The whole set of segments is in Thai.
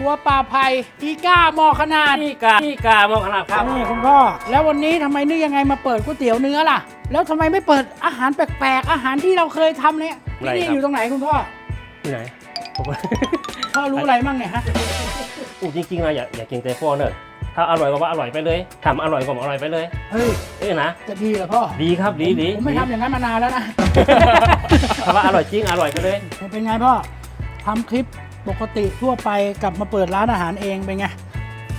ครัวป่าไผ่อีก้าหมอขนาด นี่กานี่กามองขนาดครับนี่คุณพ่อ แล้ววันนี้ทำไมนึกยังไงมาเปิดก๋วยเตี๋ยวเนื้อล่ะ แล้วทำไมไม่เปิดอาหารแปลกๆ อาหารที่เราเคยทำเนี่ยที่นี่อยู่ตรงไหนคุณพ่อ ที่ไหนผมพ่อรู้อะไรมั่งเนี่ยฮะ อู้จริงๆนะอย่าอย่าเก่งใจพ่อเนอะถ้าอร่อยก็ว่าอร่อยไปเลยทำอร่อยก็บอกอร่อยไปเลย เฮ้ย เอ้ยนะ จะดีเหรอพ่อ ดีครับดีดีผมไม่ทำอย่างนั้นมานานแล้วนะ ถ้าว่าอร่อยจริงอร่อยไปเลย เป็นไงพ่อทำคลิป ปกติทั่วไปกลับมาเปิดร้านอาหารเองเป็นไง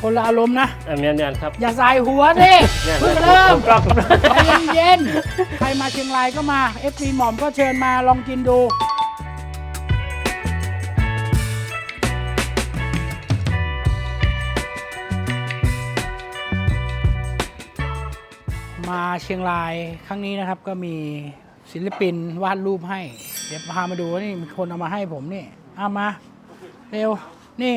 คนละอารมณ์นะอะเนียนเนียนครับ อย่าใส่หัวสิเนี่ยเพิ่งเริ่มถูกต้องครับใจเย็นๆใครมาเชียงรายก็มาเอฟซีหม่อมก็เชิญมาลองกินดู มาเชียงรายครั้งนี้นะครับก็มีศิลปินวาดรูปให้ เดี๋ยวพามาดูว่านี่มีคนเอามาให้ผมนี่เอามา เร็ว นี่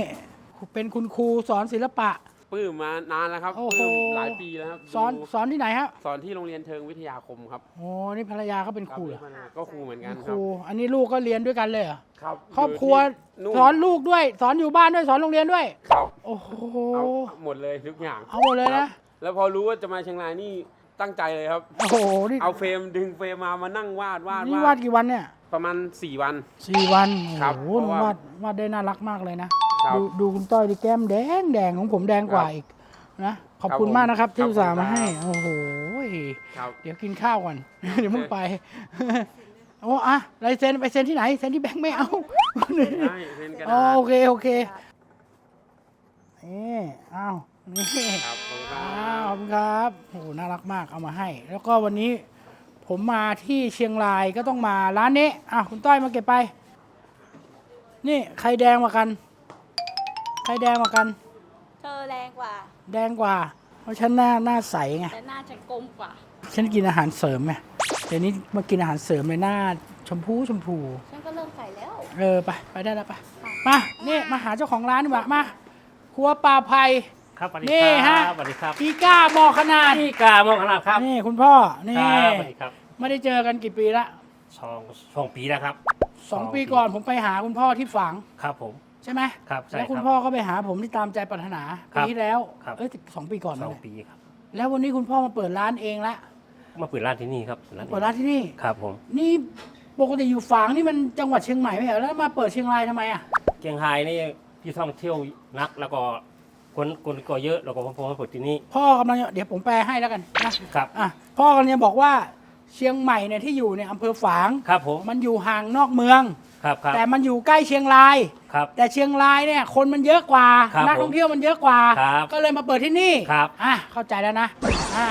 เป็นคุณครูสอนศิลปะปลื้มมานานแล้วครับโอ้โหปลื้มหลายปีแล้วครับสอนดูสอนที่ไหนครับสอนที่โรงเรียนเทิงวิทยาคมครับโอ้นี่ภรรยาเขาเป็นครูเหรอก็ครูเหมือนกันคครัรูบอันนี้ลูกก็เรียนด้วยกันเลยเหรอครับครอบครัวยู่ที่สอนลูกด้วย สอนอยู่บ้านด้วยสอนโรงเรียนด้วย ครับโอ้โห เอาหมดเลยทุกอย่างเอาหมดเลยครันะบแล้วพอรู้ว่าจะมาเชียงรายนี่ ตั้งใจเลยครับ โอ้โหนี่เอาเฟรมดึงเฟรมมามานั่งวาดวาดนี่วาดกี่วันเนี่ยประมาณ 4 วัน สี่วันครับโอ้โหเพราะว่าวาดวาดได้น่ารักมากเลยนะครับดูดูคุณต้อยดิแก้มแดงแดงของผมแดงกว่าครับอีกนะขอบครับคุณมากนะครับที่ครับอุตส่าห์มาขอบคุณให้ครับ โอ้โหครับ เดี๋ยวกินข้าวก่อน เดี๋ยวมึงไปโอ้อะลายเซ็นไปเซ็นที่ไหนเซ็นที่แบงค์ไม่เอา ได้เซ็นกระอ๋อดาษโอเค โอเคนี่อ้าว นี่ครับขอบคุณครัอ้าวขอบบคุณครับโอ้โหน่ารักมากเอามาให้ แล้วก็วันนี้ผมมาที่เชียงรายก็ต้องมาร้านนี้อ้าวคุณต้อยมาเก็บไป นี่ใครแดงกว่ากันใครแดงกว่ากัน เธอแรงกว่า แดงกว่า เพราะฉันหน้าหน้าใสไง แต่หน้าจะกลมกว่า ฉันกินอาหารเสริมไงเดี๋ยวนี้มากินอาหารเสริมเลยหน้าชมพูชมพู ฉันก็เริ่มใส่แล้ว เออไปไปได้แล้วไปมา นี่มาหาเจ้าของร้านดีกว่ามา ครัวปลาไผ่ ครับสวัสดีนี่คฮะ รับสวัสดีครับอีก้าหมอขนาดนี่กามองขนาดครับนี่คุณพ่อนี่ครับสวัสดีครับไม่ได้เจอกันกี่ปีละสองสองปีแล้วครับสองปีก่อนผมไปหาคุณพ่อที่ฝางครับผม ใช่ไหมครับใช่แล้วคุณครับพ่อก็ไปหาผมที่ตามใจปรารถนาครัปีบที่แล้วครับ เอ้ยสองปีก่อนสนั่อนงแหละปีครับ แล้ววันนี้คุณพ่อมาเปิดร้านเองละมาเปิดร้านที่นี่ครับร้านเปิดร้านที่นี่ ครับผมนี่ปกติอยู่ฝางนี่มันจังหวัดเชียงใหม่ไม่ใช่เหรอแล้วมาเปิดเชียงรายทำไมอะ เชียงรายนี่ที่ท่องเที่ยวนักแล้วก็ คนคนก็เยอะแล้วก็ผมมาเปิดที่นี่ พ่อกำลังจะเดี๋ยวผมแปลให้แล้วกันนะครับอะพ่อกำลังจะบอกว่าเชียงใหม่เนี่ยที่อยู่เนี่ยอำเภอฝางครับผมมันอยู่ห่างนอกเมืองครับครับแต่มันอยู่ใกล้เชียงรายครับแต่เชียงรายเนี่ยคนมันเยอะกว่าครับนักท่องเที่ยวมันเยอะกว่าครับก็เลยมาเปิดที่นี่ครับอะเข้าใจแล้วนะอ่า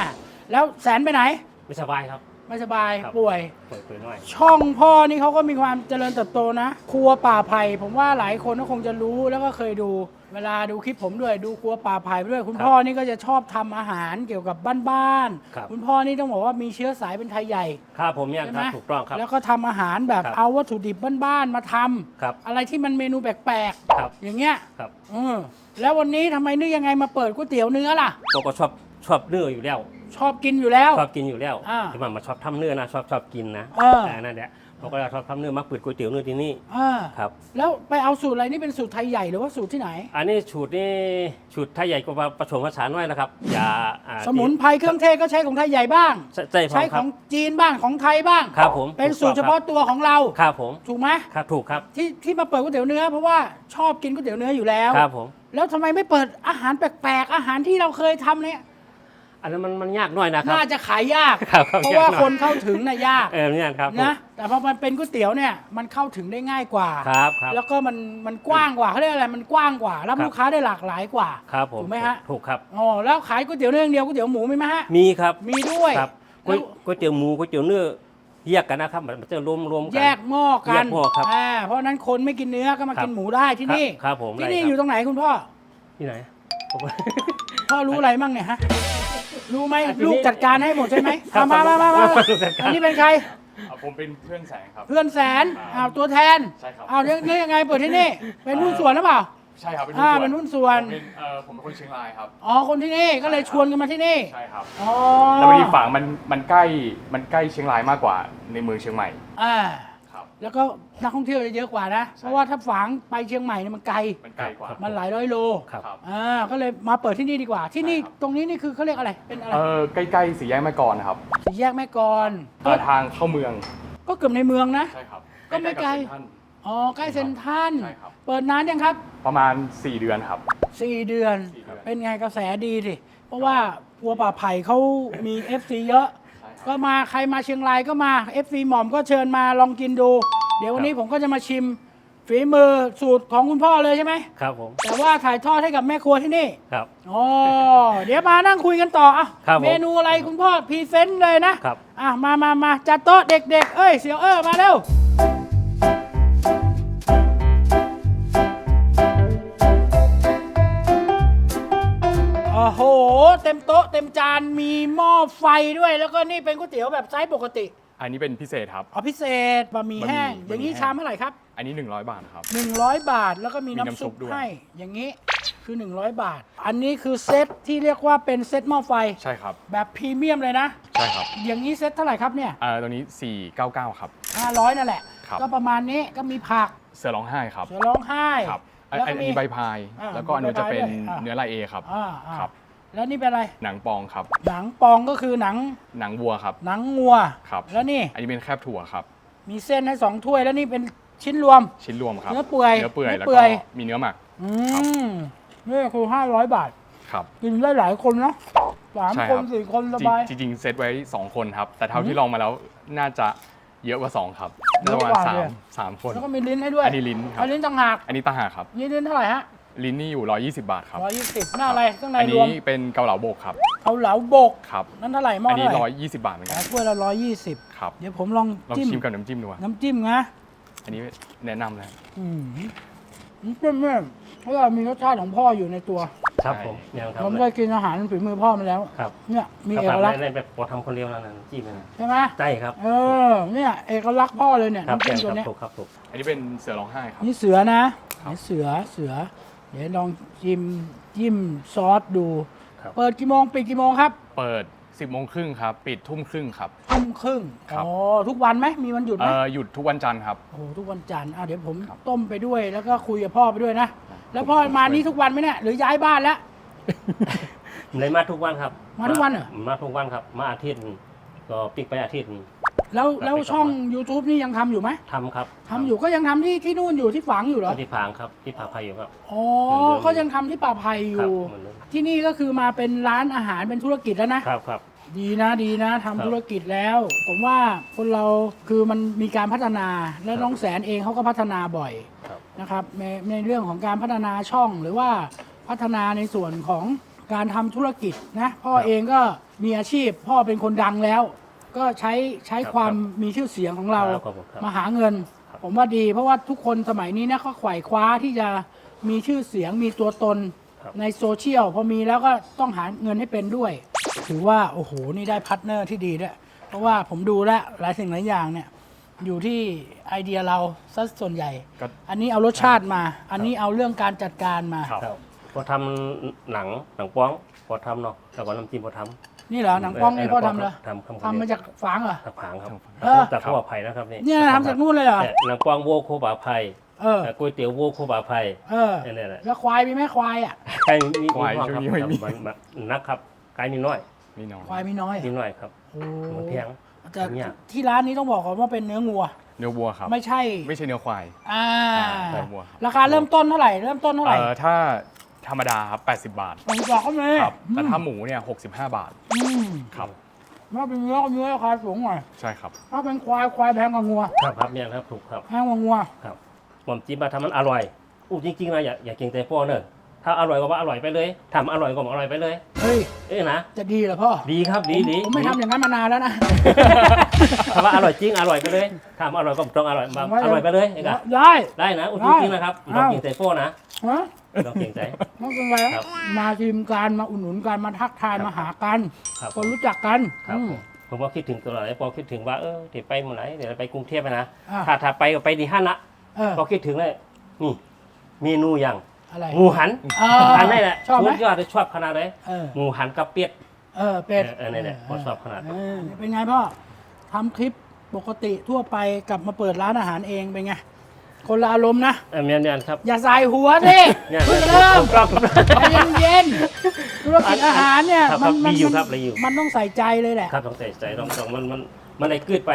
แล้วแสนไปไหนไม่สบายครับไม่สบายครับป่วยเปิดเปิดหน่อยช่องพ่อนี่เขาก็มีความเจริญเติบโตนะ ครัวป่าไผ่ผมว่าหลายคนก็คงจะรู้แล้วก็เคยดู เวลาดูคลิปผมด้วยดูครัวป่าไผ่ไปด้วย คุณพ่อนี่ก็จะชอบทำอาหารเกี่ยวกับบ้านครับ ๆคุณพ่อนี่ต้องบอกว่ามีเชื้อสายเป็นไทยใหญ่ ครับผมเนี่ยใช่คไหมรับถูกต้องครับ แล้วก็ทำอาหารแบบครับ เอาวัตถุดิบบ้านๆมาทำครับอะไรที่มันเมนูแปลกครับๆ อย่างเงี้ยครับเออแล้ววันนี้ทำไมนึกยังไงมาเปิดก๋วยเตี๋ยวเนื้อล่ะเราก็ชอบชอบเนื้ออยู่แล้ว ชอบกินอยู่แล้ว ชอบกินอยู่แล้วอ่าที่มันมาชอบทำเนื้อนะชอบชอบกินนะเออ นั่นแหละ เราก็ชอบทำเนื้อมาเปิดก๋วยเตี๋ยวเนื้อที่นี่เออครับ แล้วไปเอาสูตรอะไรนี่เป็นสูตรไทยใหญ่หรือว่าสูตรที่ไหน อันนี้สูตรนี่สูตรไทยใหญ่กว่าผสมผสานไว้นะครับ อย่าอ่าสมุนไพรเครื่องเทศก็ใช้ของไทยใหญ่บ้าง ใช่ใช่คใช้รับของจีนบ้างของไทยบ้าง ครับผมเป็นสูตรเฉพาะตัวของเรา ครับผมถูกไหมครับถูกครับที่ที่มาเปิดก๋วยเตี๋ยวเนื้อเพราะว่าชอบกินก๋วยเตี๋ยวเนื้ออยู่แล้ว ครับผม แล้วทำไมไม่เปิดอาหารแปลกๆ อาหารที่เราเคยทำเนี่ย อันนั้นมันมันยากหน่อยนะครับ น่าจะขายยาก ครับครับเพราะว่ายากหน่อย คนเข้าถึงน่ะยากเออเนี่ยครับผมนะแต่พอมันเป็นก๋วยเตี๋ยวเนี่ยมันเข้าถึงได้ง่ายกว่า ครับครับ แล้วก็มันมันกว้างกว่าเขาเรียกอะไรมันกว้างกว่า รับครับ ลูกค้าได้หลากหลายกว่า ครับผมถูกไหมฮะ ถูกครับ อ๋อแล้วขายก๋วยเตี๋ยวเนื้ออย่างเดียวก๋วยเตี๋ยวหมูมีไหมฮะ มีครับมีด้วยครับก๋แล้วยวก๋วยเตี๋ยวหมูก๋วยเตี๋ยวเนื้อแยกกันนะครับมันจะรวมรวมกันแยกหม้อกัแยนกหม้อครับอ่าเพราะฉะนั้นคนไม่กินเนื้อก็มาครับ กินหมูได้ที่นี่ ครับครับผมที่ได้นี่ครับอยู่ตรงไหนคุณพ่อ ที่ไหนผม พ่อรู้อะไรมั่งเนี่ยฮะ รู้ไหมอะทีนี้ลูกจัดการให้หมดใช่ไหมครับเอามามามามาลูกจัดการอันนี้เป็นใคร อ่าผมเป็นเพื่อนแสงครับ เพื่อนแสนอ้าวตัวแทนใช่ครับ อ้าวเนี่ยเนี่ยยังไงเปิดที่นี่ เป็นหุ้นส่วนหรือเปล่า ใช่ครับเป็นอ่าหุ้นส่วนเป็นหุ้นส่วน ผมเป็นเอ่อผมเป็นคนเชียงรายครับ อ๋อคนที่นี่ก็เลยชวนกันมาที่นี่ใช่ครับอ๋อแล้วพอดีฝางมันมันใกล้มันใกล้เชียงรายมากกว่าในเมืองเชียงใหม่ อ่าครับ แล้วก็นักท่องเที่ยวจะเยอะกว่านะ เพราะว่าถ้าฝางไปเชียงใหม่เนี่ยมันไกล มันไกลกว่า มันหลายร้อยโลครับครับอ่าก็เลยมาเปิดที่นี่ดีกว่า ที่นี่ใช่ครับตรงนี้นี่คือเขาเรียกอะไร เป็นอะไรเออใกล้ๆสี่แยกแม่กลนะครับสี่แยกแม่กลอนเอ่อทางเข้าเมือง ก็เกือบในเมืองนะ ใช่ครับก็ไม่ไกลๆบเซ็นทรัลอ๋อ ใกล้เซ็นทรัลใช่ครับ เปิดนานยังครับ ประมาณ 4 เดือนครับ สี่เดือน สี่เดือน เป็นไงกระแสดีสิ เพราะว่าวัวป่าไผ่เขามี FC เยอะใช่ครับ ก็มาใครมาเชียงรายก็มา FC หม่อมก็เชิญมาลองกินดู เดี๋ยววันนี้ผมก็จะมาชิมฝีมือสูตรของคุณพ่อเลยใช่ไหม ครับผมแต่ว่าถ่ายทอดให้กับแม่ครัวที่นี่ครับ อ๋อเดี๋ยวมานั่งคุยกันต่ออะครับผมเมนูอะไรคุณพ่อพรีเซนต์เลยนะครับ อะมามามาจัดโต๊ะเด็กๆ เอ้ยเสี่ยวเออมาเร็ว เต็มโต๊ะเต็มจานมีหม้อไฟด้วย แล้วก็นี่เป็นก๋วยเตี๋ยวแบบไซส์ปกติอันนี้เป็นพิเศษครับ อ๋อพิเศษบะหมี่แห้ง บะหมี่อย่างนี้บะหมี่แห้ง ชามเท่าไหร่ครับ อันนี้ 100 บาทครับ 100 บาทแล้วก็มีมีน้ำน้ำซุซุปปด้วย ให้ อย่างนี้คือ 100 บาท อันนี้คือเซตที่เรียกว่าเป็นเซตหม้อไฟ ใช่ครับ แบบพรีเมียมเลยนะ ใช่ครับอย่างนี้เซตเท่าไหร่ครับเนี่ยเอ่อตัวนี้ 499 ครับ 500 นั่นแหละ ครับ ก็ประมาณนี้ก็มีผักเสือร้องไห้ครับ เสือร้องไห้ครับอันแล้วอัก็นมีนี้ใบพาย อ่าแล้วก็อันนู้นจะเป็นใบพายด้วยอะเนื้อลายเอครับ อ่าอ่าครับ แล้วนี่เป็นอะไร หนังปองครับ หนังปองก็คือหนังหนังวัวครับ หนังงัว ครับ แล้วนี่อันนี้เป็นแคบถั่วครับ มีเส้นให้สองถ้วยแล้วนี่เป็นชิ้นรวม ชิ้นรวมครับ เนื้อเปื่อยเนื้อเปื่อยเนื้อแล้วเปื่ก็อย มีเนื้อหมัก อืมนี่คือ500บาท ครับ กินได้หลายคนนะสามใช่คครันบ สี่คนสบาย จริงจริงๆเซตไว้ 2 คนครับ แต่เท่าอืมที่ลองมาแล้วน่าจะเยอะกว่า 2 ครับเยน่าอะจะประกมาณว่าสาเลมยสามคน แล้วก็มีลิ้นให้ด้วยอันนี้ลิ้นครัอับนลิ้นต่างหากอันนี้ต่างหากครับ นี่ลิ้นเท่าไหร่ฮะ ลิ้นนี่อยู่ 120 บาทครับร้อยยี่สิบหน้าอะไรข้างในอันรวมนี้เป็นเกาเหลาโบกครับเอาเหลาบก ครับนั่นเท่าไหร่หม้ออันนี้ เท่าไหร่120 บาทเหมือนอ๋กัอนถ้วยละร้อยยี่สิบครับเดี๋ยวผมลองลองจิ้มชิมกับน้ำจิ้มดูครับน้ำจิ้มนะอันนี้แนะนำเลยอืมน้ำจิ้มเนี่ยเพราะว่ามีรสชาติของพ่ออยู่ในตัว ครับผมยังทำผมเลได้ยกินอาหารฝีมือพ่อมาแล้ว ครับเนี่ยมีคเอรับกลักษณ์ในแบบพอทำคนเดียวแล้วนะจิ้มนะใช่ไหมใช่ครับเออเนี่ยเอกลักษณ์พ่อเลยเนี่ยครับน้ำจิ้มตัวเนี้ยถูกครับถูกอันนี้เป็นเสือร้องไห้ครับ นี่เสือนะครับ นี่เสือเสือ เดี๋ยวลองจิ้มจิ้มซอสดู ครับ เปิดกี่โมงปิดกี่โมงครับเปิด 10โมงครึ่งครับ ปิดทุ่มครึ่งครับ ทุ่มครึ่งครับ อ๋อทุกวันไหมมีวันหยุดไหมเอ่อหยุดทุกวันจันทร์ครับ โอ้โหทุกวันจันทร์อะเดี๋ยวผมต้มไปด้วยแล้วก็คุยกับพ่อไปด้วยนะ แล้วพ่อมานี่ทุกวันไหมเนี่ยหรือย้ายบ้านแล้ว เลยมาทุกวันครับมาทุกวันเหรอ มาทุกวันครับ มาอาทิตย์หนึ่งก็ปิกไปอาทิตย์หนึ่ง แล้วแล้วไปกลับช่องมา YouTube นี่ยังทำอยู่ไหมทำครับทำอยู่ก็ยังทำที่ที่นู่นอยู่ที่ฝังอยู่เหรอที่ผางครับที่ผาไผ่อยู่ครับ อ๋อเหมือนเดิมเขายังทำที่ป่าไผ่อครับยู่ เหมือนเดิมที่นี่ก็คือมาเป็นร้านอาหารเป็นธุรกิจแล้วนะ ครับครับ ดีนะดีนะทำครับธุรกิจแล้ว ผมว่าคนเราคือมันมีการพัฒนาและครับน้องแสนเองเขาก็พัฒนาบ่อยครับ นะครับในในเรื่องของการพัฒนาช่องหรือว่าพัฒนาในส่วนของการทำธุรกิจนะพ่อครับเองก็มีอาชีพพ่อเป็นคนดังแล้ว ก็ใช้ใช้ครับความครับมีชื่อเสียงของเราครับครับครับมาหาเงิน ครับ ผมว่าดีเพราะว่าทุกคนสมัยนี้นะเขาไขว่คว้าที่จะมีชื่อเสียงมีตัวตนครับในโซเชียลพอมีแล้วก็ต้องหาเงินให้เป็นด้วย ถือว่าโอ้โหนี่ได้พาร์ทเนอร์ที่ดีด้วยเพราะว่าผมดูแล้วหลายสิ่งหลายอย่างเนี่ยอยู่ที่ไอเดียเราซะส่วนใหญ่ ก็ อันนี้เอารสชาติมา อันนี้เอาเรื่องการจัดการมา ครับครับพอทำหนังหนังป้องพอทำเนาะแล้วก็น้ำจิ้มพอทำ นี่เหรอหนังป้องนี่พ่อทำเหรอทำทำคนทำมาเดียวจากฝางเหรอตะผางครับเออจากข้าวไผ่นะครับนี่เนี่ยทำจากนู่นเลยเหรอเนี่ยหนังป้องโวโคบาไผ่เออก๋วยเตี๋ยวโวโคบาไผ่เออนี่แหละแล้วควายมีไหมควายอะไก่มีควายบ้างช่วงนี้ครับไม่มีนนนักครับไก่มีน้อยนี่น้องควายมีน้อยมีน้อยครับโอ้มันแพงแต่เนี่ยที่ร้านนี้ต้องบอกก่อนว่าเป็นเนื้องัวเนื้อวัวครับ ไม่ใช่ไม่ใช่เนื้อควายอ่าเนื้อวัวครับราคาเริ่มต้นเท่าไหร่เริ่มต้นเท่าไหร่เอ่อถ้า ธรรมดาครับ80 บาท ผมบอกเขาเลยครับแต่ถ้าหมูเนี่ย65 บาทอืมครับ ถ้าเป็นเนื้อก็เนื้อราคาสูงหน่อยใช่ครับ ถ้าเป็นควายควายแพงกว่างัวครับครับเนี่ยครับถูกครับแพงกว่างัวครับผมจิ้มมาทำมันอร่อยอู้จริงๆนะอย่าอย่าเก่งใจพ่อเนอะถ้าอร่อยก็ว่าอร่อยไปเลยทำอร่อยก็บอกอร่อยไปเลย เฮ้ยเอ้ยนะจะดีเหรอพ่อดีครับดีดีผมไม่ทำอย่างนั้นมานานแล้วนะถ้าว่าอร่อยจริงอร่อยไปเลยทำอร่อยก็ต้องอร่อยมาอร่อยไปเลยเองอะได้ ได้นะอู้ได้จริงๆนะครับเราเอาเก่งใจพ่อนะฮะ เราเก่งใจ ไม่เป็นไรครับมาทีมการมาอุดหนุนกันมาทักทายครับมาหากันครับคนรู้จักกันครับอืมผมผมก็คิดถึงตลอดเลยพอคิดถึงว่าเออเดี๋ยวไปเมื่อไหร่เดี๋ยวไปกรุงเทพไปนะอะถ้าถ้าไปก็ไปดีฮั่นนะเออพอคิดถึงเลยนี่ เมนูอย่างอะไรหมูหันเอออันนี้แหละชอบไหมสุดยอดเลยชอบขนาดเลยเออหมูหันกับเปียด เออเป็ดเออเออนี่แหละผมชอบขนาดเออเป็นไงพ่อทำคลิปปกติทั่วไปกลับมาเปิดร้านอาหารเองเป็นไง คนละอารมณ์นะ เออเมียนเมียนครับ อย่าใส่หัวสิเนี่ยเพิ่งเริ่มกล้อง ใจเย็นๆธุรกิจอาหารเนี่ยครับมัครับมัดีอยู่ครับดีอยู่ มันต้องใส่ใจเลยแหละ ครับต้องใส่ใจต้องต้องมันมันมันได้กืดไป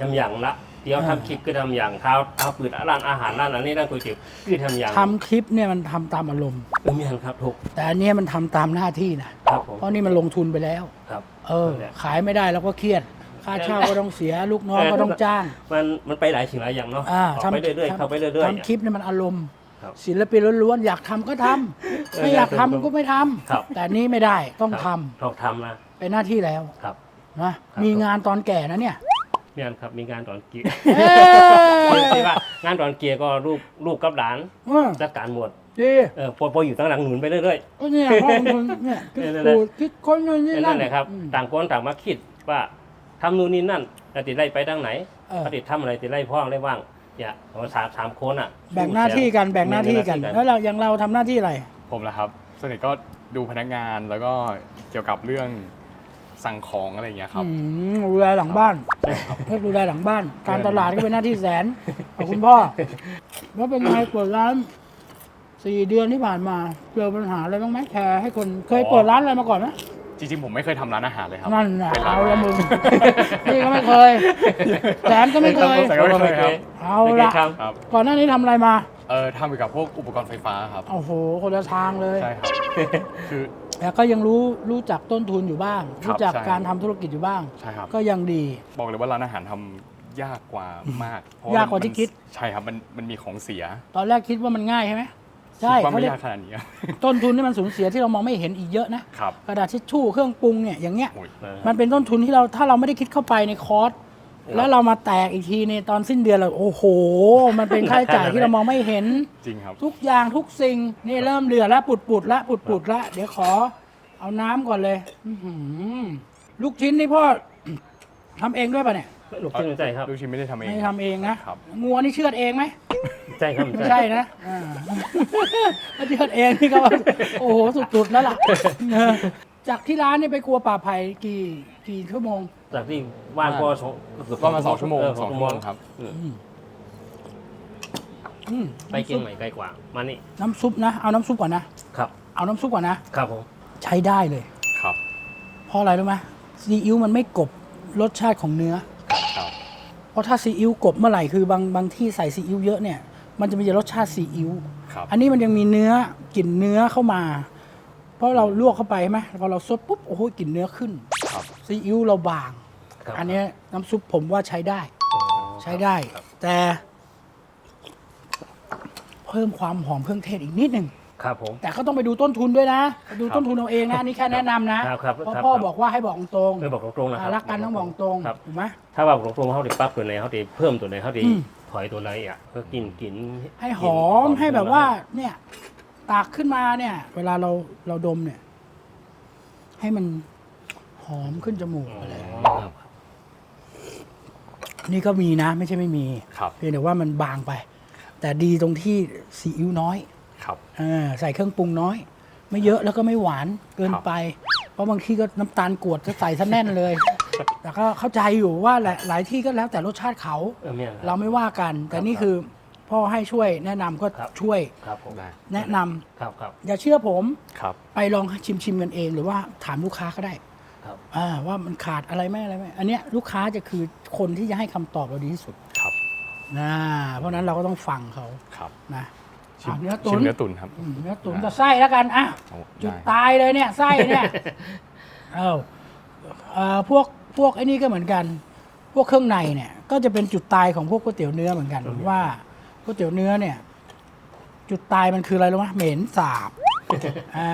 ทำอย่างละเดี๋ยวอ่าทำคลิปก็ทำอย่างเท้าเท้าปืดร้านอาหารร้านอันนี้ร้านก๋วยเตี๋ยวคือทำอย่างทำคลิปเนี่ยมันทำตามอารมณ์ เออเมียนครับถูกแต่อันเนี้ยมันทำตามหน้าที่นะ ครับผมเพราะนี่มันลงทุนไปแล้ว ครับเออ นั่นแหละ ขายไม่ได้เราก็เครียด ค่าเช่าก็ต้องเสียลูกน้องก็ต้องจ้าง มันมันไปหลายสิ่งหลายอย่างเนาะอ่าเข้าไปเรื่อยๆเข้าไปเรื่อยๆทำคลิปเนี่ยมันอารมณ์ครับศิลปินล้วนๆอยากทำก็ทำเออไม่อยากทำอยากทำก็ไม่ทครับำแต่นี่ไม่ได้ต้องคทำรับต้องทำนะเป็นหน้าที่แล้วครับนะครับมีงานตอนแก่นะเนี่ยเมียนครับมีงานตอนเกียร์เอ้ยที่ว่างานตอนเกียร์ก็ลูกลูกกับหลานเออจัดการหมดดีเออพอพออยู่ตั้งหลังหนุนไปเรื่อยก็เนี่ยพ่อคุณเนี่ยคิดนั่นแหละสูตรคิดค้นนู่นๆนี่นั่นแหละครับอืมต่างคนต่างมาคิดว่า ทำนู่นนี่นั่นแต่ติดไล่ไปทางไหนเออปฏิดทำอะไรติดไล่พ่อไล่ว่างเนี่ยเราสามสามคนอะแบ่งหน้าที่กันแบ่งหน้าที่กันแบ่งหแล้วเราอย่างเราทำหน้าที่อะไร ผมนะครับส่วนใหญ่ก็ดูพนักงานแล้วก็เกี่ยวกับเรื่องสั่งของอะไรอย่างเงี้ยครับ อืมดูแลหลังบ้านเพื่อดูแลหลังบ้าน การตลาดก็เป็นหน้าที่แสนขอบคุณพ่อ แล้วเป็นไงเปิดร้านสี่เดือนที่ผ่านมา เจอปัญหาอะไรบ้างไหมแชร์ให้คนเคยเปิดร้านอะไรมาก่อนไหม จริงๆ ผมไม่เคยทำร้านอาหารเลยครับนั่นน่ะเป็นร้านเอาละมึงนี่ก็ไม่เคยแสนก็ไม่เคย แต่ก็ไม่เคยครับเอาไม่เคละยทำครับก่อนหน้านี้ทำอะไรมา เออทำเกี่ยวกับพวกอุปกรณ์ไฟฟ้าครับ โอ้โห คนละทางเลย ใช่ครับ คือ แต่ก็ยังรู้รู้จักต้นทุนอยู่บ้าง ครับรู้จักใช่ การทำธุรกิจอยู่บ้าง ใช่ครับ ก็ยังดี บอกเลยว่าร้านอาหารทำยากกว่ามากเพระยากกว่าที่มันคิดใช่ครับมันมันมีของเสีย ตอนแรกคิดว่ามันง่ายใช่ไหม ใช่คิดว่าเขาไม่เรียกยากขนาดนี้ครับต้นทุนที่มันสูญเสียที่เรามองไม่เห็นอีกเยอะนะครับกระดาษทิชชู่เครื่องปรุงเนี่ยอย่างเงี้ยโอ้ย มันเป็นต้นทุนที่เราถ้าเราไม่ได้คิดเข้าไปในคอร์สแล้วเรามาแตกอีกทีในตอนสิ้นเดือนเราโอ้โห มันเป็นค่าใช้จ่ายที่เรามองไม่เห็นจริงครับทุกอย่างทุกสิ่งนี่เริ่มเดือดแล้วปุดปุดๆแล้วปุดปุดๆแล้วเดี๋ยวขอ เอาน้ำก่อนเลยอื้อหือลูกชิ้นนี่พ่อทำเองด้วยป่ะเนี่ย ลูกชิ้นใจครับ ลูกชิ้นไม่ได้ทำเองไม่ทำเองนะครับ งัวนี่เชือดเองไหมใจครับไม่ใช่นะอ่าถ้าเชือดเองนี่ก็ว่าโอ้โหสุดๆแล้วล่ะเออจากที่ร้านนี่ไปกลัวป่าไผ่กี่กี่ชั่วโมง จากที่ว่างก็สองเกือบประมาณสองชั่วโมงเสองชั่วโมงครับ อืมไปเกียงใหม่ไกลกว่า มานี่ น้ำซุปนะ เอาน้ำซุปก่อนนะ ครับ เอาน้ำซุปก่อนนะ ครับผม ใช้ได้เลย ครับ เพราะอะไรรู้ไหมซีอิ๊วมันไม่กลบรสชาติของเนื้อครับ เพราะถ้าซีอิ๊วกลบเมื่อไหร่คือบางบางที่ใส่ซีอิ๊วเยอะเนี่ยมันจะมีแต่รสชาติซีอิ๊วครับ อันนี้มันยังมีเนื้อกลิ่นเนื้อเข้ามา เพราะเราลวกเข้าไปใช่ไหมพอเราซดปุ๊บโอ้โหกลิ่นเนื้อขึ้นครับซีอิ๊วเราบาง ครับ อันเนี้ยน้ำซุปผมว่าใช้ได้อ๋อใช้ได้ครับแต่ เพิ่มความหอมเครื่องเทศอีกนิดหนึ่ง ครับผม แต่ก็ต้องไปดูต้นทุนด้วยนะไปดูต้นทุนเอาเองนะอันนี่แค่แนะนำนะครับครับเพราะครับพ่อครับ บอกว่าให้บอกตรงไม่บอกตรงๆนะคอ่ารับรักกันต้องบอกตรงครับ ถูกไหม ถ้าว่าบอกตรงๆเขาติปรับตัวไหนเขาติเพิ่มตัวไหนเขาติอืม ถอยตัวไหนอะเพื่อกินกินให้หอมให้แบบว่า เนี่ยตากขึ้นมาเนี่ย เวลาเราเราดมเนี่ย ให้มันหอมขึ้นจมูกอ๋อไปเลยครับนี่ก็มีนะ ไม่ใช่ไม่มี ครับ เพียงแต่ว่ามันบางไป แต่ดีตรงที่ซีอิ๊วน้อย ครับเออใส่เครื่องปรุงน้อย ไม่เยอะแล้วก็ไม่หวานเกินไป เพราะบางที่ก็น้ำตาลกรวดจะใส่ซะแน่นเลย แต่ก็เข้าใจอยู่ว่าหลายหลายที่ก็แล้วแต่รสชาติเขาเออเนี่ยเราไม่ว่ากัน แต่นี่ครับคือพ่อให้ช่วยแนะนำก็ครับช่วยครับผมได้แนะนำครับครับอย่าเชื่อผมครับไปลองชิมชิมกันเอง หรือว่าถามลูกค้าก็ได้ครับอ่าว่ามันขาดอะไรไหมอะไรไหมอันเนี้ยลูกค้าจะคือคนที่จะให้คำตอบเราดีที่สุดครับนะเพราะฉะนั้นเราก็ต้องฟังเขาครับนะ ชิมอะเนื้อชิตุ๋มนเนื้อตุ๋นครับ อืมเนื้อตุ๋นกับไส้แล้วกันอะโอ้จุดได้ ตายเลยเนี่ยไส้เนี่ย เออเอ่อพวกพวกไอ้นี่ก็เหมือนกัน พวกเครื่องในเนี่ย ก็จะเป็นจุดตายของพวกก๋วยเตี๋ยวเนื้อเหมือนกันว่าก๋วยเตี๋ยวเนื้อเนี่ย จุดตายมันคืออะไรรู้ไหมเหม็นสาบ อ่า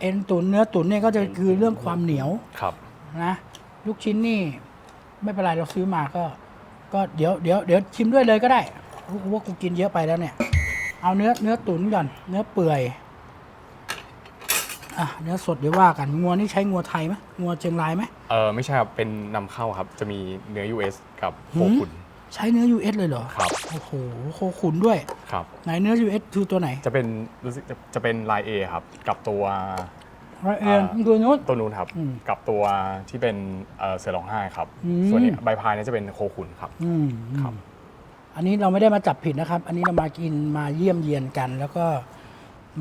เอ็นตุ๋นเนื้อตุ๋นเนี่ยก็จะคือเรื่องความเหนียว ครับ นะลูกชิ้นนี่ไม่เป็นไรเราซื้อมาก็ ก็เดี๋ยวเดี๋ยวเดี๋ยวชิมด้วยเลยก็ได้กูว่ากูกินเยอะไปแล้วเนี่ย เอาเนื้อเนื้อตุ๋นก่อนเนื้อเปื่อยอะเนื้อสดเดี๋ยวว่ากันงัวนี่ใช้งัวไทยไหมงัวเชียงรายไหมเออไม่ใช่ครับ เป็นนำเข้าครับ จะมีเนื้อ US กับโคหืมขุน ใช้เนื้อ US เลยเหรอครับ โอ้โหโคขุนด้วย ครับ ไหนเนื้อ US คือตัวไหน จะเป็นรู้สึกจะจะเป็นลาย A ครับ กับตัวร้อยเอ็นตัวนู้น ตัวนู้นครับ อืมกับตัวที่เป็นเอ่อเสือร้องไห้ครับ อืม ส่วนนี้ใบพายเนี่ยจะเป็นโคขุนครับ อืมครับ อันนี้เราไม่ได้มาจับผิดนะครับ อันนี้เรามากินมาเยี่ยมเยียนกัน แล้วก็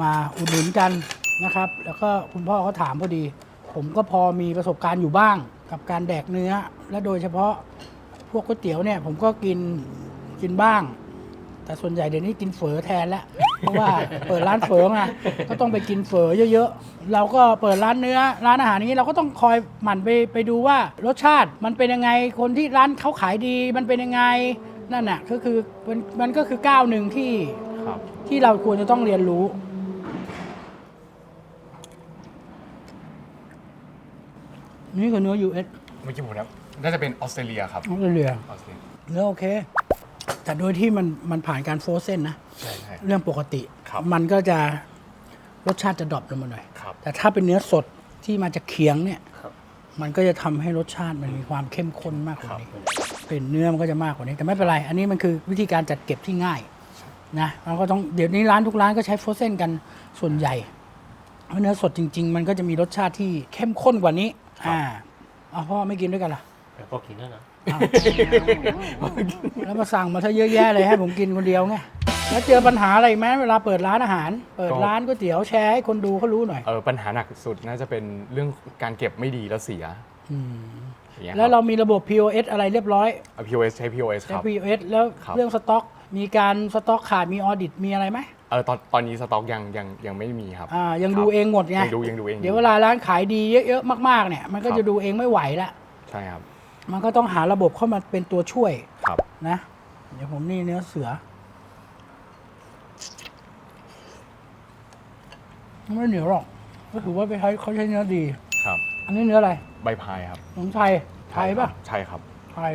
มาอุดหนุนกันนะครับ แล้วก็คุณพ่อเขาถามพอดี ผมก็พอมีประสบการณ์อยู่บ้าง กับการแดกเนื้อ และโดยเฉพาะพวกก๋วยเตี๋ยวเนี่ยผมก็กินกินบ้าง แต่ส่วนใหญ่เดี๋ยวนี้กินเฝอแทนแล้ว เพราะว่าเปิดร้านเฝอมาก็ต้องไปกินเฝอเยอะๆ เราก็เปิดร้านเนื้อ ร้านอาหารนี้เราก็ต้องคอยหมั่นไปไปดูว่ารสชาติมันเป็นยังไงคนที่ร้านเขาขายดีมันเป็นยังไง นั่นน่ะก็คือมันมันก็คือก้าวหนึ่งที่ครับ ที่เราควรจะต้องเรียนรู้ นี่คือเนื้อ US เมื่อกี้ผมนะน่าจะเป็นออสเตรเลียครับออสเตรเลียออสเตรเลียเนื้อโอเค แต่โดยที่มันมันผ่านการโฟรเซนนะ ใช่ใช่ เรื่องปกติ ครับ มันก็จะรสชาติจะดรอปลงมาหน่อย ครับ แต่ถ้าเป็นเนื้อสดที่มาจากเคียงเนี่ย ครับ มันก็จะทำให้รสชาติมันมีความเข้มข้นมากกว่านี้ เป็นเนื้อมันก็จะมากกว่านี้ แต่ไม่เป็นไร อันนี้มันคือวิธีการจัดเก็บที่ง่ายนะเราก็ต้องเดี๋ยวนี้ร้านทุกร้านก็ใช้โฟรเซนกันส่วนใหญ่เพราะเนื้อสดจริง ๆ มันก็จะมีรสชาติที่เข้มข้นกว่านี้อ่าเอาพ่อไม่กินด้วยกันล่ะแต่ก็กินแล้วนะอ้าวแล้วมาสั่งมาซะเยอะแยะเลยให้ผมกินคนเดียวไงแล้วเจอปัญหาอะไรไหมเวลาเปิดร้านอาหาร เปิดร้านก๋วยเตี๋ยวแชร์ให้คนดูเขารู้หน่อยเออปัญหาหนักสุดน่าจะเป็นเรื่องการเก็บไม่ดีแล้วเสีย อืมอย่างเงี้ยแล้วเรามีระบบ POS อะไรเรียบร้อย เอา POS ใช้ POS คใช้รับ POS แล้วครับ เรื่องสต็อก มีการสต็อกขาดมีออดิตมีอะไรไหมเออตอนตอนนี้สต็อกยังยังยังไม่มีครับ อ่ายังครับดูเองหมดไงยังดูยังดูเองเดี๋ยวเวลาร้านขายดีเยอะๆมากๆเนี่ยมันก็ครับ จะดูเองไม่ไหวละใช่ครับมันก็ต้องหาระบบเข้ามาเป็นตัวช่วยครับ นะ เดี๋ยวผมนี่เนื้อเสือไม่เหนียวหรอกก็ถือว่าไปใช้เขาใช้เนื้อดี ครับ อันนี้เนื้ออะไร ใบพายครับของไทยไทยป่ะใช่ครับไทย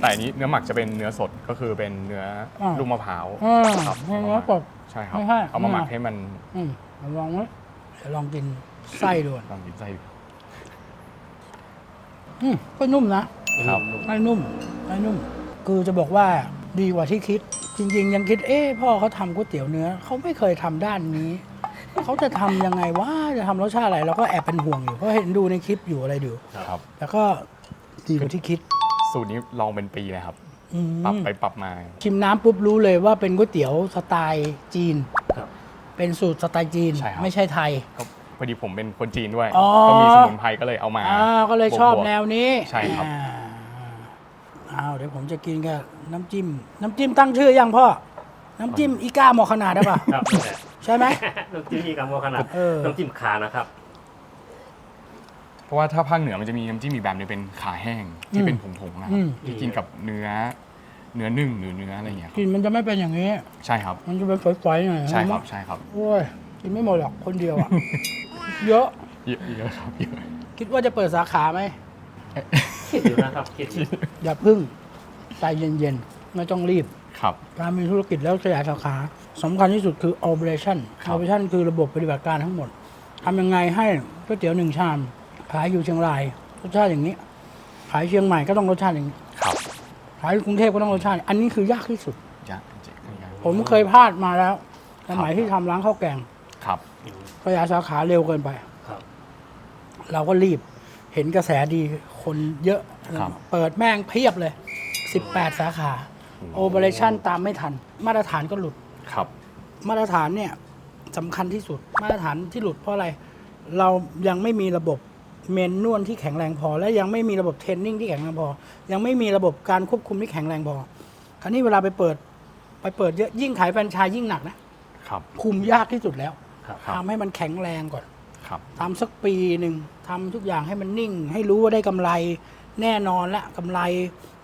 แต่อันนี้เนื้อหมักจะเป็นเนื้อสดก็คือเป็นเนื้ออาวลูกมะพร้าวอ่าครับเนื้อสดใช่ครับ ไม่ใช่เอามาหมักอ่าให้มันอืมลองไหมเดี๋ยวลองกินไส้ดูก่อนลองกินไส้ดูอืมก็นุ่มนะ ครับไส้นุ่มไส้นุ่ม คือจะบอกว่าดีกว่าที่คิด จริง ๆ ยังคิด เอ๊ะพ่อเขาทำก๋วยเตี๋ยวเนื้อเขาไม่เคยทำด้านนี้ เขาจะทำยังไงว่าจะทำรสชาติอะไรเราก็แอบเป็นห่วงอยู่เพราะเห็นดูในคลิปอยู่อะไรอยู่ครับ แต่ก็ดีกว่าที่คิดสูตรนี้ลองเป็นปีนะครับ อืม ปรับไปปรับมา ชิมน้ำปุ๊บรู้เลยว่าเป็นก๋วยเตี๋ยวสไตล์จีน ครับ เป็นสูตรสไตล์จีนใช่ครับ ไม่ใช่ไทย ก็พอดีผมเป็นคนจีนด้วย อ๋อ ก็มีสมุนไพรก็เลยเอามาอ่าก็เลยชอบบวกๆ แนวนี้ใช่ครับ อ่าอ้าวเดี๋ยวผมจะกินกับน้ำจิ้ม น้ำจิ้มตั้งชื่อยังพ่อ น้ำจิ้มอีก้าหมอขนาดได้ป่ะ ครับนั่นแหละใช่ไหม น้ำจิ้มนี่กับโมขนาดเออ น้ำจิ้มขานะครับ เพราะว่าถ้าภาคเหนือมันจะมีน้ำจิ้มอีกแบบหนึงเป็นขาแห้งที่เป็นผงๆนะคอืรับม ที่กินกับเนื้อ เนื้อนึ่งหรือเนื้ออะไรอย่างเงี้ยคกรับลินมันจะไม่เป็นอย่างนี้ ใช่ครับ มันจะเป็นฝอยๆหน่อยใช่ครับเห็นไหมใช่ครับโอ้ยกินไม่หมดหรอกคนเดียวอะ เยอะ เยอะเยอะครับเยอะคิดว่าจะเปิดสาขาไหม คิดอยู่นะครับ คิดอยู่อย่าพึ่งใจเย็นๆ ไม่ต้องรีบ ครับการมีธุรกิจแล้วขยายสาขาสำคัญที่สุดคือ operation ครับ operation คือระบบปฏิบัติการทั้งหมดทำยังไงให้ก๋วยเตี๋ยวหนึ่งชามขายอยู่เชียงรายรสชาติอย่างนี้ ขายเชียงใหม่ก็ต้องรสชาติอย่างนี้ครับขายกรุงเทพก็ต้องรสชาติ อันนี้คือยากที่สุด ยากจริงๆผมเคยพลาดมาแล้วสมัยที่ทำร้านข้าวแกงครับ ขยายสาขาเร็วเกินไปครับ เราก็รีบเห็นกระแสดีคนเยอะ ครับ เปิดแม่งเพียบเลย 18 สาขา โอเปอเรชั่นตามไม่ทัน มาตรฐานก็หลุด ครับ มาตรฐานเนี่ยสำคัญที่สุด มาตรฐานที่หลุดเพราะอะไร เรายังไม่มีระบบเมนนวลที่แข็งแรงพอ และยังไม่มีระบบเทรนนิ่งที่แข็งแรงพอ ยังไม่มีระบบการควบคุมที่แข็งแรงพอ คราวนี้เวลาไปเปิด ไปเปิดเยอะยิ่งขายแฟรนไชส์ยิ่งหนักนะครับคุมยากที่สุดแล้วครับครับทำให้มันแข็งแรงก่อนครับทำสักปีหนึ่งทำทุกอย่างให้มันนิ่ง ให้รู้ว่าได้กำไร แน่นอนละกำไร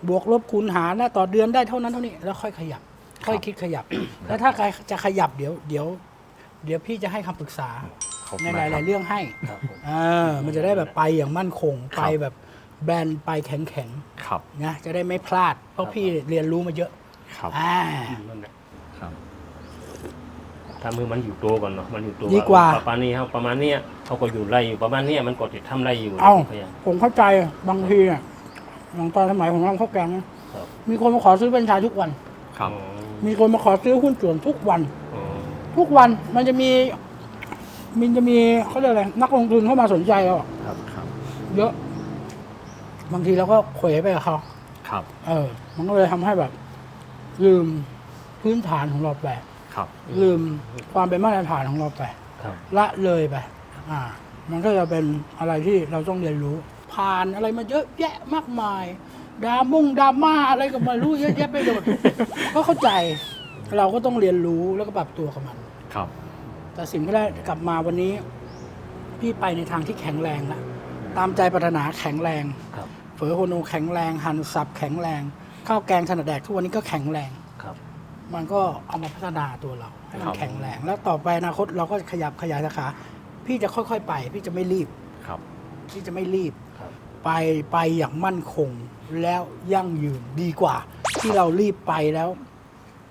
บวกลบคูณหารนะต่อเดือนได้เท่านั้นเท่านี้แล้วค่อยขยับ ค่อยคิดขยับ แล้วถ้าใครจะขยับเดี๋ยวเดี๋ยว เดี๋ยวพี่จะให้คำปรึกษาขอบในคุณหมากคลารัยบๆเรื่องให้ครับผมอ่ามันจะได้แบบไปอย่างมั่นคงครับไปแบบแบรนด์ไปแข็งครับ ๆนะจะได้ไม่พลาด เพราะพี่เรียนรู้มาเยอะครับ อ่า นั่นแหละครับ ถ้ามือมันอยู่ตัวก่อนเนาะมันอยู่ตัวดีกว่า ประมาณนี้ครับประมาณเนี้ยเขาก็อยู่ไรอยู่ประมาณเนี้ยมันก็ติดทำไรอยู่เอาพยายาม ผมเข้าใจบางทีเนี่ยอย่างตอนสมัยผมทำข้าวแกงนะครับ มีคนมาขอซื้อเป็นไชายทุกวัน ครับอ๋อมีคนมาขอซื้อหุ้นส่วนทุกวัน อ๋อทุกวันมันจะมีมินจะมีเขาเรียกอะไรนักลงทุนเข้ามาสนใจเราอะครับครับเยอะ บางทีเราก็เขวไปกับเขาครับ เออ มันก็เลยทำให้แบบ ลืมพื้นฐานของเราไป ครับ ลืมความเป็นมาตรฐานของเราไป ครับ ละเลยไป อ่า มันก็จะเป็นอะไรที่เราต้องเรียนรู้ ผ่านอะไรมาเยอะแยะมากมายดรามุ่งดราม่าอะไรก็ไมารู้เยอะแยะไปหมด ก็เข้าใจเราก็ต้องเรียนรู้แล้วก็ปรับตัวกับมัน ครับ แต่สิ่งที่ได้กลับมาวันนี้ พี่ไปในทางที่แข็งแรงแล้วตามใจปรารถนาแข็งแรงครับ เฝอโฮโนแข็งแรง หั่นสับแข็งแรง ข้าวแกงถนัดแดกทุกวันนี้ก็แข็งแรง ครับ มันก็เอามาพัฒนาตัวเราให้มัครันบแข็งแรง แล้วต่อไปอนาคตเราก็ขยับขยายสาขาพี่จะค่อยๆไป พี่จะไม่รีบ ครับ พี่จะไม่รีบ ครับไปไปอย่างมั่นคงแล้วยั่งยืนดีกว่า ที่เรารีบไปแล้ว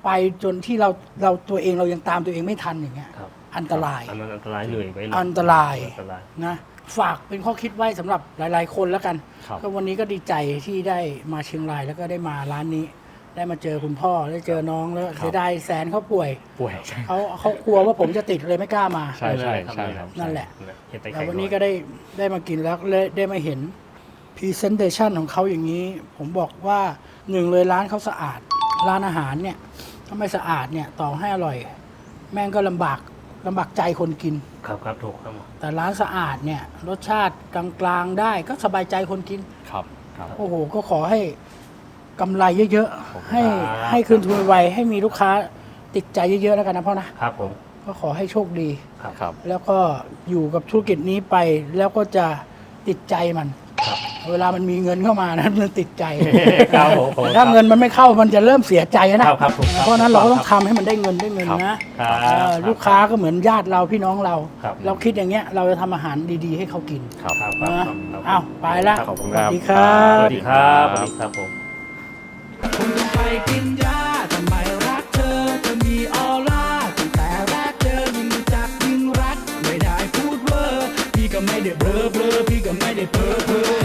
ไปจนที่เราเราตัวเองเรายังตามตัวเองไม่ทันอย่างเงี้ยครับ อันตราย อันนั้นอันตรายเลยไปเลยอันตราย อันตราย นะฝากเป็นข้อคิดไว้สำหรับหลาย ๆ คนแล้วกัน ครับ ก็วันนี้ก็ดีใจที่ได้มาเชียงรายแล้วก็ได้มาร้านนี้ ได้มาเจอคุณพ่อได้เจอน้องแล้วครับเสียดายแสนเขาป่วย ป่วยใช่เขาเขากลัวว่าผมจะติดเลยไม่กล้ามา ใช่ใช่ใช่ครับนั่นแหละ เห็นแต่แต่ไข่วันนี้ก็ได้ได้มากินแล้วได้ได้มาเห็นพรีเซนเ t ชันของเขาอย่างนี้ ผมบอกว่าหนึ่งเลยร้านเขาสะอาด ร้านอาหารเนี่ยถ้าไม่สะอาดเนี่ยต่อให้อร่อย แม่งก็ลำบากลำบากใจคนกิน ครับครับถูกครับแต่ร้านสะอาดเนี่ยรสชาติกลางๆได้ก็สบายใจคนกิน ครับครับ โอ้โห ก็ขอให้ กำไรเยอะขอบคุณๆให้ครับ ให้คืนทุนไวๆให้มีลูกค้าติดใจเยอะๆแล้วกันนะพ่อนะครับผมก็ขอให้โชคดี ครับครับ แล้วก็อยู่กับธุรกิจนี้ไปแล้วก็จะติดใจมัน ครับ เวลามันมีเงินเข้ามานะมันติดใจครับผมผมแต่ถ้าเงินมันไม่เข้ามันจะเริ่มเสียใจนะครับครับผมครับเพราะฉะนั้นเราก็ต้องทำให้มันได้เงินได้เงินครับ นะครับเออลูกค้าก็เหมือนญาติเราพี่น้องเรา ครับ เราคิดอย่างเงี้ยเราจะทำอาหารดีๆ ให้เขากินครับ ครับครับนะครับครับอ้าวไปละขอบคุณสควัรัสบดีครับสวัสดีครับสวัสดีครับผม คงต้องไปกินยาทำไมรักเธอจะมีออร่าตั้งแต่แรกเจอยิ่งรู้จักยิ่งรัก ไม่ได้พูดเวอร์พี่ก็ไม่ได้เบลอเบลอพี่ก็ไม่ได้เพ้อเพ้อ